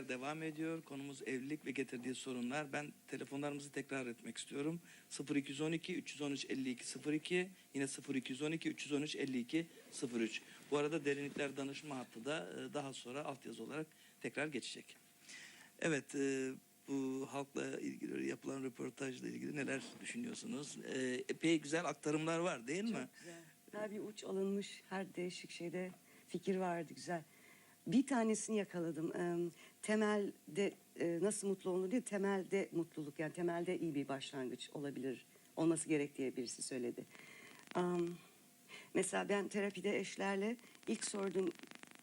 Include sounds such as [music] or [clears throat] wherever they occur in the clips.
Evlilikler devam ediyor. Konumuz evlilik ve getirdiği sorunlar. Ben telefonlarımızı tekrar etmek istiyorum. 0212 313 52 02 yine 0212 313 52 03. Bu arada derinlikler danışma hattı da e, daha sonra altyazı olarak tekrar geçecek. Evet, e, bu halkla ilgili yapılan röportajla ilgili neler düşünüyorsunuz? E, epey güzel aktarımlar var değil mi? Güzel. Her bir uç alınmış, her değişik şeyde fikir vardı güzel. Bir tanesini yakaladım. Temelde e, nasıl mutlu olunur diye temelde mutluluk yani temelde iyi bir başlangıç olabilir. Olması gerek diye birisi söyledi. Am, mesela ben terapide eşlerle ilk sorduğum,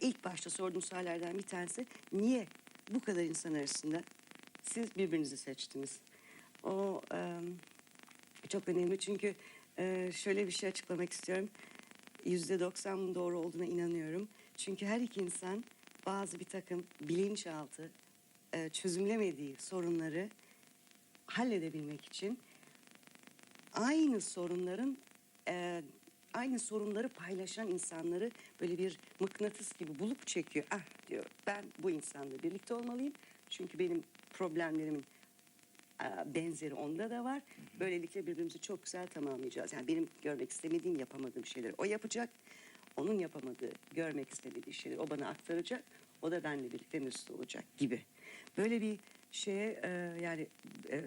ilk başta sorduğum sorulardan bir tanesi niye bu kadar insan arasında siz birbirinizi seçtiniz? O em, çok önemli çünkü e, şöyle bir şey açıklamak istiyorum. Yüzde doksan doğru olduğuna inanıyorum. Çünkü her iki insan bazı bir takım bilinçaltı e, çözümlemediği sorunları halledebilmek için aynı sorunların e, aynı sorunları paylaşan insanları böyle bir mıknatıs gibi bulup çekiyor. Ah diyor ben bu insanla birlikte olmalıyım. Çünkü benim problemlerimin e, benzeri onda da var. Böylelikle birbirimizi çok güzel tamamlayacağız. Yani benim görmek istemediğim, yapamadığım şeyleri o yapacak. Onun yapamadığı, görmek istemediği şeyleri o bana aktaracak. O da benimle birlikte mesut olacak gibi. Böyle bir şeye e, yani e,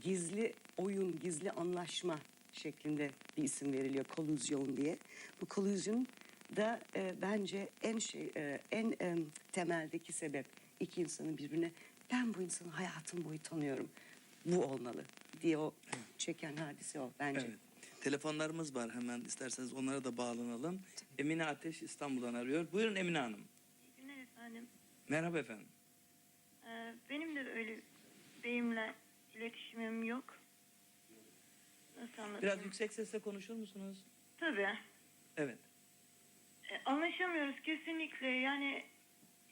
gizli oyun, gizli anlaşma şeklinde bir isim veriliyor. Kolüzyon diye. Bu kolüzyon da e, bence en şey e, en e, temeldeki sebep iki insanın birbirine ben bu insanı hayatım boyu tanıyorum. Bu olmalı diye o çeken hadise o bence. Evet. Telefonlarımız var hemen isterseniz onlara da bağlanalım. Emine Ateş İstanbul'dan arıyor. Buyurun Emine Hanım. İyi günler efendim. Merhaba efendim. Ee, benim de öyle beyimle iletişimim yok. Nasıl anlatayım? Biraz yüksek sesle konuşur musunuz? Tabii. Evet. Ee, anlaşamıyoruz kesinlikle. Yani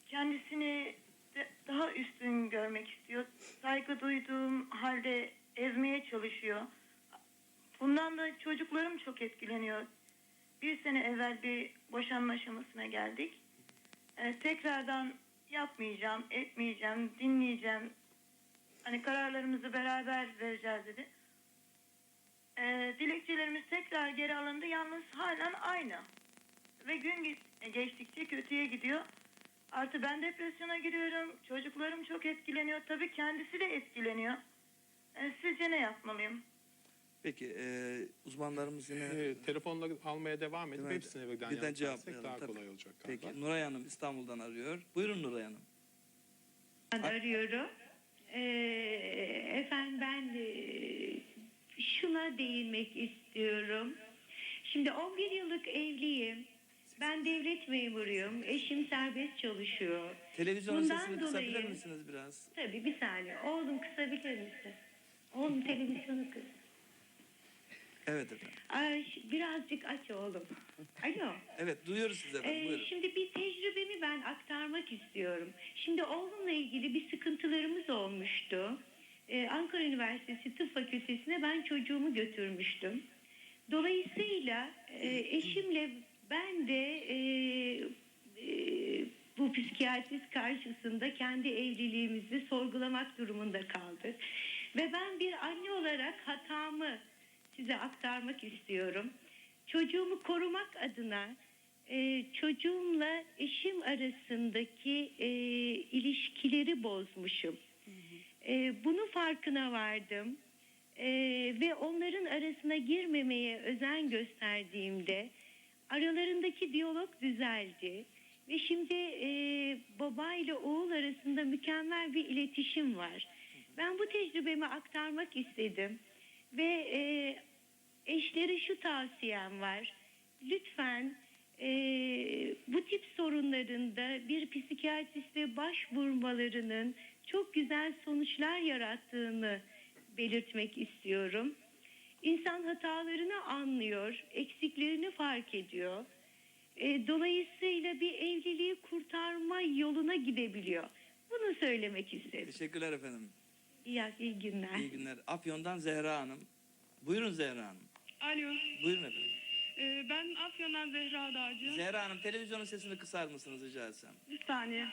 kendisini de- daha üstün görmek istiyor. Saygı duyduğum halde ezmeye çalışıyor. Bundan da çocuklarım çok etkileniyor. Bir sene evvel bir boşanma aşamasına geldik. Ee, tekrardan yapmayacağım, etmeyeceğim, dinleyeceğim. Hani kararlarımızı beraber vereceğiz dedi. Ee, dilekçelerimiz tekrar geri alındı. Yalnız halen aynı. Ve gün ge- geçtikçe kötüye gidiyor. Artı ben depresyona giriyorum. Çocuklarım çok etkileniyor. Tabii kendisi de etkileniyor. Ee, sizce ne yapmalıyım? Peki e, uzmanlarımız yine Ee, telefonla almaya devam edip Hemen hepsine birden, birden cevaplayalım, daha tabii. kolay olacak galiba. Peki Nuray Hanım İstanbul'dan arıyor. Buyurun Nuray Hanım. Ben arıyorum. Ee, efendim ben e, şuna değinmek istiyorum. Şimdi 11 yıllık evliyim. Ben devlet memuruyum. Eşim serbest çalışıyor. Televizyonun Bundan sesini dolayı- kısabilir misiniz biraz? Tabii bir saniye. Oğlum kısabilir misin? Oğlum televizyonu kıs. Evet efendim. Ay, birazcık aç oğlum. Alo. [laughs] Evet duyuyoruz sizi efendim. Ee, Buyurun. şimdi bir tecrübemi ben aktarmak istiyorum. Şimdi oğlumla ilgili bir sıkıntılarımız olmuştu. Ee, Ankara Üniversitesi Tıp Fakültesi'ne ben çocuğumu götürmüştüm. Dolayısıyla e, eşimle ben de e, e, bu psikiyatrist karşısında kendi evliliğimizi sorgulamak durumunda kaldık. Ve ben bir anne olarak hatamı size aktarmak istiyorum. Çocuğumu korumak adına e, çocuğumla eşim arasındaki e, ilişkileri bozmuşum. E, bunun farkına vardım. E, ve onların arasına girmemeye özen gösterdiğimde aralarındaki diyalog düzeldi. Ve şimdi e, baba ile oğul arasında mükemmel bir iletişim var. Ben bu tecrübemi aktarmak istedim. Ve e, eşlere şu tavsiyem var. Lütfen e, bu tip sorunlarında bir psikiyatriste başvurmalarının çok güzel sonuçlar yarattığını belirtmek istiyorum. İnsan hatalarını anlıyor, eksiklerini fark ediyor. E, dolayısıyla bir evliliği kurtarma yoluna gidebiliyor. Bunu söylemek istedim. Teşekkürler efendim. İyi, iyi günler. İyi günler. Afyon'dan Zehra Hanım. Buyurun Zehra Hanım. Alo, Buyurun efendim. e, ben Afyon'dan Zehra Dağcı. Zehra Hanım televizyonun sesini kısar mısınız rica etsem? Bir saniye.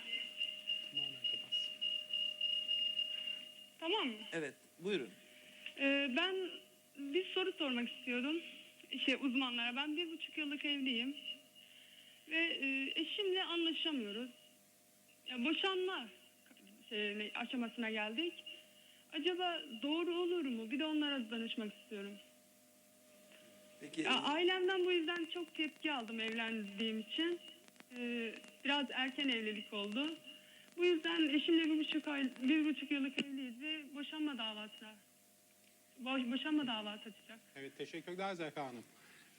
Tamam mı? Evet, buyurun. Ee, ben bir soru sormak istiyordum. Şey uzmanlara. Ben bir buçuk yıllık evliyim. Ve e, eşimle anlaşamıyoruz. Ya, boşanma şeyine, aşamasına geldik. Acaba doğru olur mu? Bir de onlara danışmak istiyorum. Peki Ya, ailemden bu yüzden çok tepki aldım evlendiğim için. Ee, biraz erken evlilik oldu. Bu yüzden eşimle bir buçuk, ay, bir buçuk yıllık evliyiz ve boşanma davası. Boş, boşanma davası açacak. Evet teşekkürler Zehra Hanım.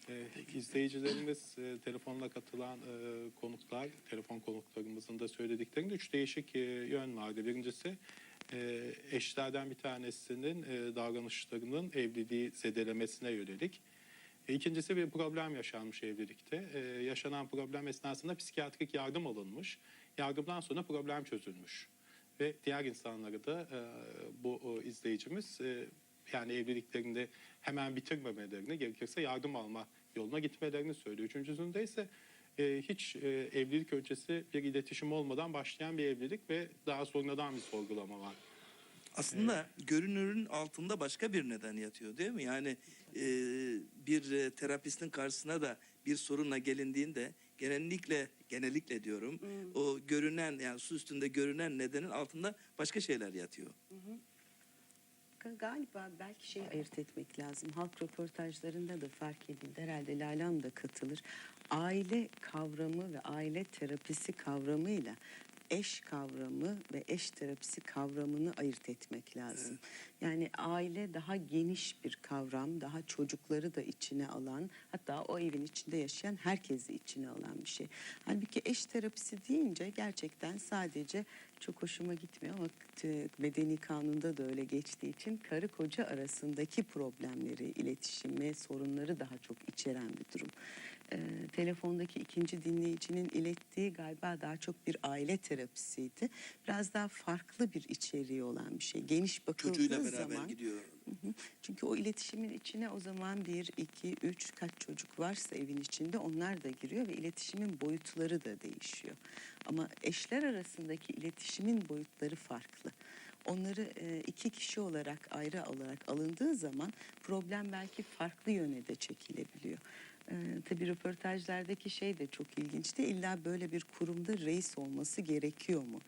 Ee, izleyicilerimiz e, telefonla katılan e, konuklar, telefon konuklarımızın da söylediklerinde üç değişik e, yön vardı. Birincisi e, eşlerden bir tanesinin e, davranışlarının evliliği zedelemesine yönelik. E, İkincisi bir problem yaşanmış evlilikte. E, yaşanan problem esnasında psikiyatrik yardım alınmış. Yardımdan sonra problem çözülmüş. Ve diğer insanları da e, bu o, izleyicimiz e, yani evliliklerinde hemen bitirmemelerini gerekirse yardım alma yoluna gitmelerini söylüyor. Üçüncüsünde ise e, hiç e, evlilik öncesi bir iletişim olmadan başlayan bir evlilik ve daha sonradan bir sorgulama var. aslında görünürün altında başka bir neden yatıyor değil mi? Yani e, bir terapistin karşısına da bir sorunla gelindiğinde genellikle genellikle diyorum o görünen yani su üstünde görünen nedenin altında başka şeyler yatıyor. Galiba belki şey ayırt etmek lazım. Halk röportajlarında da fark edildi. Herhalde Lalan da katılır. Aile kavramı ve aile terapisi kavramıyla eş kavramı ve eş terapisi kavramını ayırt etmek lazım. Yani aile daha geniş bir kavram, daha çocukları da içine alan, hatta o evin içinde yaşayan herkesi içine alan bir şey. Halbuki eş terapisi deyince gerçekten sadece çok hoşuma gitmiyor ama medeni kanunda da öyle geçtiği için karı koca arasındaki problemleri, iletişimi, sorunları daha çok içeren bir durum. Ee, telefondaki ikinci dinleyicinin ilettiği galiba daha çok bir aile terapisiydi. Biraz daha farklı bir içeriği olan bir şey. Geniş bakıldığı Çocuğuyla beraber zaman gidiyor. Çünkü o iletişimin içine o zaman bir, iki, üç kaç çocuk varsa evin içinde onlar da giriyor ve iletişimin boyutları da değişiyor. Ama eşler arasındaki iletişimin boyutları farklı. Onları iki kişi olarak ayrı olarak alındığı zaman problem belki farklı yöne de çekilebiliyor. Tabii röportajlardaki şey de çok ilginçti. İlla böyle bir kurumda reis olması gerekiyor mu?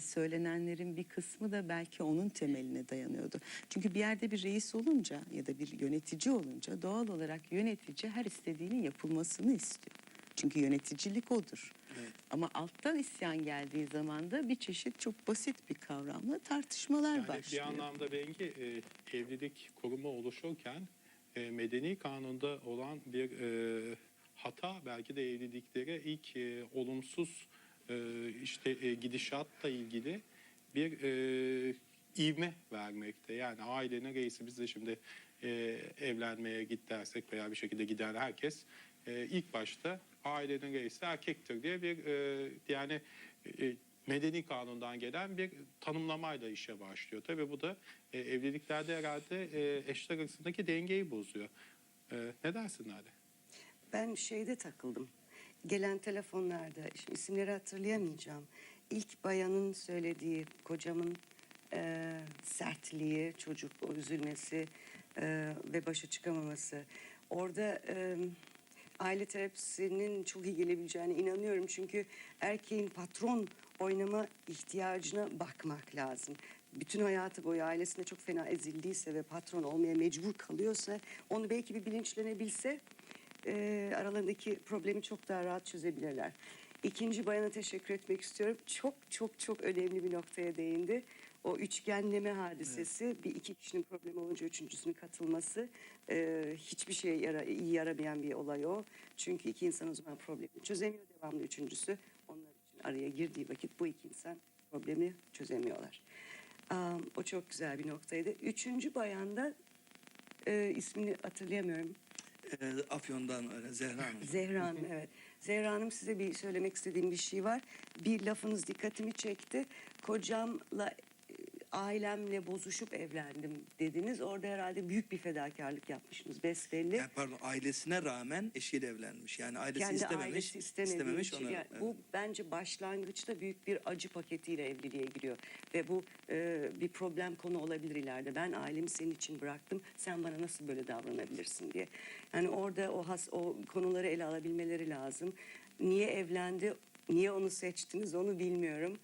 Söylenenlerin bir kısmı da belki onun temeline dayanıyordu. Çünkü bir yerde bir reis olunca ya da bir yönetici olunca doğal olarak yönetici her istediğinin yapılmasını istiyor. Çünkü yöneticilik odur. Evet. Ama alttan isyan geldiği zaman da bir çeşit çok basit bir kavramla tartışmalar Yani başlıyor. bir anlamda Bengi e, evlilik kurumu oluşurken e, medeni kanunda olan bir e, hata belki de evliliklere ilk e, olumsuz e, işte e, gidişatla ilgili bir e, ivme vermekte. Yani ailenin reisi biz de şimdi e, evlenmeye git dersek veya bir şekilde giden herkes e, ilk başta ailenin reisi erkektir diye bir e, yani e, medeni kanundan gelen bir tanımlamayla işe başlıyor. Tabii bu da e, evliliklerde herhalde e, eşler arasındaki dengeyi bozuyor. E, ne dersin Nade? Ben şeyde takıldım. Gelen telefonlarda, şimdi isimleri hatırlayamayacağım. İlk bayanın söylediği kocamın e, sertliği, çocuk o üzülmesi e, ve başa çıkamaması. Orada e, aile terapisinin çok iyi gelebileceğine inanıyorum. Çünkü erkeğin patron oynama ihtiyacına bakmak lazım. Bütün hayatı boyu ailesinde çok fena ezildiyse ve patron olmaya mecbur kalıyorsa onu belki bir bilinçlenebilse e, aralarındaki problemi çok daha rahat çözebilirler. İkinci bayana teşekkür etmek istiyorum. Çok çok çok önemli bir noktaya değindi. O üçgenleme hadisesi bir iki kişinin problemi olunca üçüncüsünün katılması e, hiçbir şeye yara, iyi yaramayan bir olay o. Çünkü iki insan o zaman problemi çözemiyor devamlı üçüncüsü. Onlar için araya girdiği vakit bu iki insan problemi çözemiyorlar. Aa, o çok güzel bir noktaydı. Üçüncü bayanda e, ismini hatırlayamıyorum. E, Afyon'dan öyle Zehra Hanım. Zehra Hanım [laughs] evet. Zehra Hanım size bir söylemek istediğim bir şey var. Bir lafınız dikkatimi çekti. Kocamla ailemle bozuşup evlendim dediniz. Orada herhalde büyük bir fedakarlık yapmışsınız besbelli. Yani pardon ailesine rağmen eşiyle evlenmiş. Yani ailesi Kendi istememiş. ailesi istememiş için. onu. Yani evet. Bu bence başlangıçta büyük bir acı paketiyle evliliğe giriyor. Ve bu e, bir problem konu olabilir ileride. Ben ailemi senin için bıraktım. Sen bana nasıl böyle davranabilirsin diye. Yani orada o has o konuları ele alabilmeleri lazım. Niye evlendi? Niye onu seçtiniz? Onu bilmiyorum.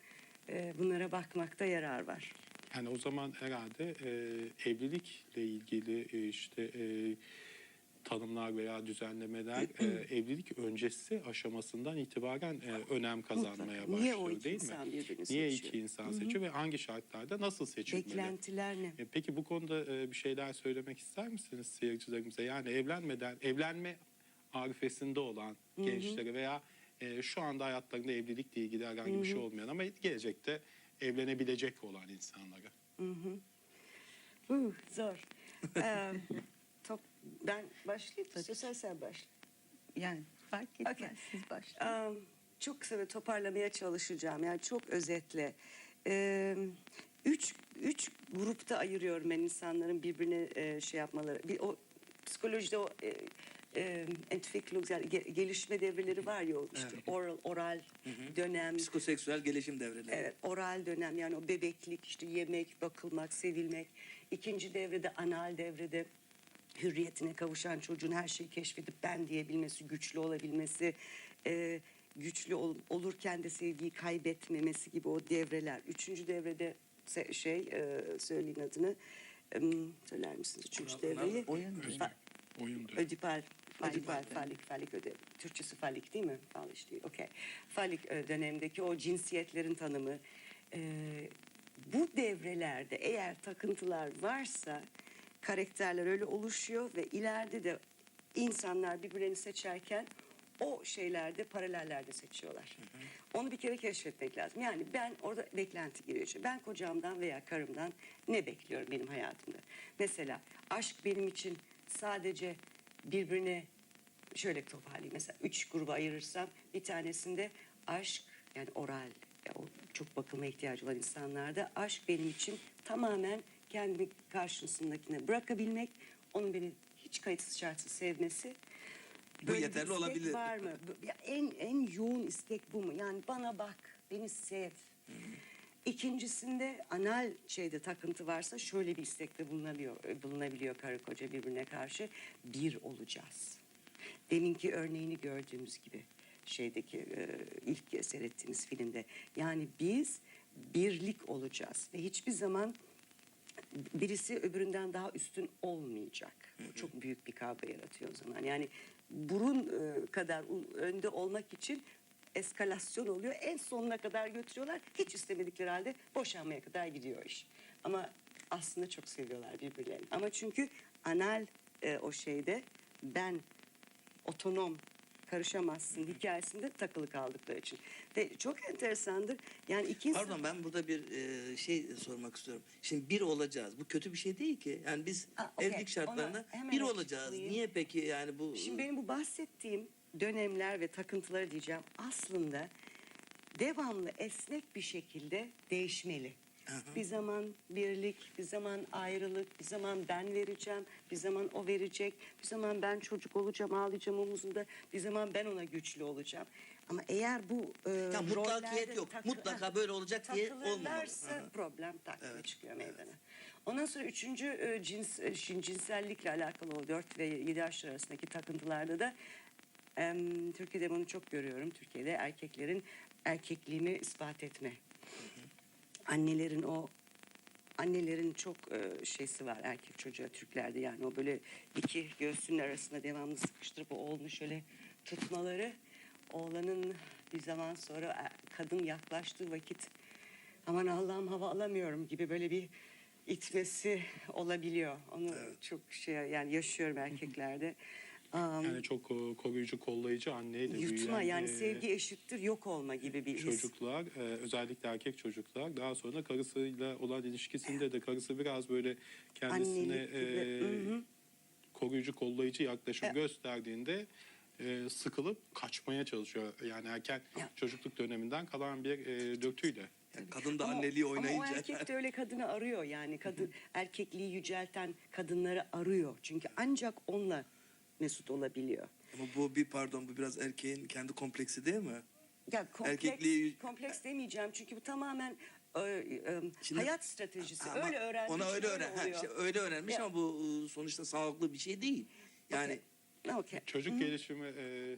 E, bunlara bakmakta yarar var. Yani o zaman herhalde e, evlilikle ilgili e, işte e, tanımlar veya düzenlemeler e, [clears throat] evlilik öncesi aşamasından itibaren e, önem kazanmaya Mutlaka. Niye başlıyor o iki değil mi? insan birbirini Niye seçiyor? iki insan seçiyor ve hangi şartlarda nasıl seçilmeli? Beklentiler ne? E, Peki bu konuda e, bir şeyler söylemek ister misiniz seyircilerimize? Yani evlenmeden, evlenme arifesinde olan gençlere veya e, şu anda hayatlarında evlilikle ilgili herhangi bir şey olmayan ama gelecekte evlenebilecek olan insanlara. Huh, zor. Ee, top, ben başlayayım. İstiyorsan sen başla. Yani fark etmez. Okey. Siz başlayın. Ee, çok kısa ve toparlamaya çalışacağım. Yani çok özetle. Ee, üç, üç grupta ayırıyorum ben insanların birbirine e, şey yapmaları. Bir, o psikolojide o e, e, entwicklung, yani ge- gelişme devreleri var ya işte Evet. oral, oral dönem. Psikoseksüel gelişim devreleri. Evet, oral dönem yani o bebeklik, işte yemek, bakılmak, sevilmek. İkinci devrede anal devrede hürriyetine kavuşan çocuğun her şeyi keşfedip ben diyebilmesi, güçlü olabilmesi, e, güçlü ol- olurken de sevgiyi kaybetmemesi gibi o devreler. Üçüncü devrede şey, e, söyleyin adını, Em, söyler misiniz üçüncü devreyi? Oyun Oyundur. Ödipal, falik, Ödipal, falik, falik öde. Türkçesi falik değil mi? Falik değil, okey. Falik e, dönemdeki o cinsiyetlerin tanımı. e, bu devrelerde eğer takıntılar varsa karakterler öyle oluşuyor ve ileride de insanlar birbirlerini seçerken o şeylerde paralellerde seçiyorlar. Onu bir kere keşfetmek lazım. Yani ben orada beklenti giriyor. Ben kocamdan veya karımdan ne bekliyorum benim hayatımda? Mesela aşk benim için sadece birbirine şöyle toparlayayım. Mesela üç gruba ayırırsam bir tanesinde aşk yani oral çok bakılma ihtiyacı olan insanlarda aşk benim için tamamen kendi karşısındakine bırakabilmek, onun beni hiç kayıtsız şartsız sevmesi. Bu Böyle bir yeterli istek olabilir. var mı? Ya en en yoğun istek bu mu? Yani bana bak, beni sev. İkincisinde anal şeyde takıntı varsa şöyle bir istekte bulunabiliyor, bulunabiliyor karı koca birbirine karşı. Bir olacağız. Deminki örneğini gördüğümüz gibi şeydeki e, ilk seyrettiğimiz filmde. Yani biz birlik olacağız ve hiçbir zaman birisi öbüründen daha üstün olmayacak. Bu çok büyük bir kavga yaratıyor o zaman. Yani burun e, kadar önde olmak için eskalasyon oluyor. En sonuna kadar götürüyorlar. Hiç istemedikleri halde boşanmaya kadar gidiyor iş. Ama aslında çok seviyorlar birbirlerini. Ama çünkü anal e, o şeyde ben otonom karışamazsın hikayesinde takılı kaldıkları için. Ve çok enteresandır. Yani iki insan- Pardon ben burada bir e, şey sormak istiyorum. Şimdi bir olacağız. Bu kötü bir şey değil ki. Yani biz Ha, okey. evlilik şartlarında Ona bir olacağız. açıklayayım. Niye peki yani bu Şimdi benim bu bahsettiğim dönemler ve takıntıları diyeceğim aslında devamlı esnek bir şekilde değişmeli. Bir zaman birlik, bir zaman ayrılık, bir zaman ben vereceğim, bir zaman o verecek, bir zaman ben çocuk olacağım, ağlayacağım omuzunda, bir zaman ben ona güçlü olacağım. Ama eğer bu e, Ya mutlakiyet yok. takı- Mutlaka böyle olacak diye Hı hı. problem takvime çıkıyor meydana. Ondan sonra üçüncü e, cins, e, cinsellikle alakalı o 4 ve 7 yaşlar arasındaki takıntılarda da em, Türkiye'de bunu çok görüyorum. Türkiye'de erkeklerin erkekliğini ispat etme. Annelerin o annelerin çok e, şeysi var erkek çocuğa Türklerde yani o böyle iki göğsünün arasında devamlı sıkıştırıp o oğlunu şöyle tutmaları oğlanın bir zaman sonra e, kadın yaklaştığı vakit aman Allah'ım hava alamıyorum gibi böyle bir itmesi olabiliyor. Onu çok şey yani yaşıyorum erkeklerde. Yani çok e, koruyucu, kollayıcı anneyle yutma büyüyen yani e, sevgi eşittir yok olma gibi bir his. çocuklar, e, özellikle erkek çocuklar daha sonra karısıyla olan ilişkisinde de karısı biraz böyle kendisine Annelik gibi, e, hı hı. koruyucu, kollayıcı yaklaşım E- gösterdiğinde e, sıkılıp kaçmaya çalışıyor. Yani erken Ya. çocukluk döneminden kalan bir e, döküyle Yani kadın da Ama- anneliği Ama o oynayınca. erkek de öyle kadını arıyor yani. Kadın erkekliği yücelten kadınları arıyor. Çünkü ancak onunla mesut olabiliyor. Ama bu bir pardon bu biraz erkeğin kendi kompleksi değil mi? Ya kompleks, Erkekliği- kompleks demeyeceğim çünkü bu tamamen e, e, Şimdi- hayat stratejisi. Ama öyle öğrenmiş. Ona öyle öğren. ha, oluyor. işte öyle öğrenmiş Ya. ama bu ıı, sonuçta sağlıklı bir şey değil. Yani Okey. Çocuk gelişimi e,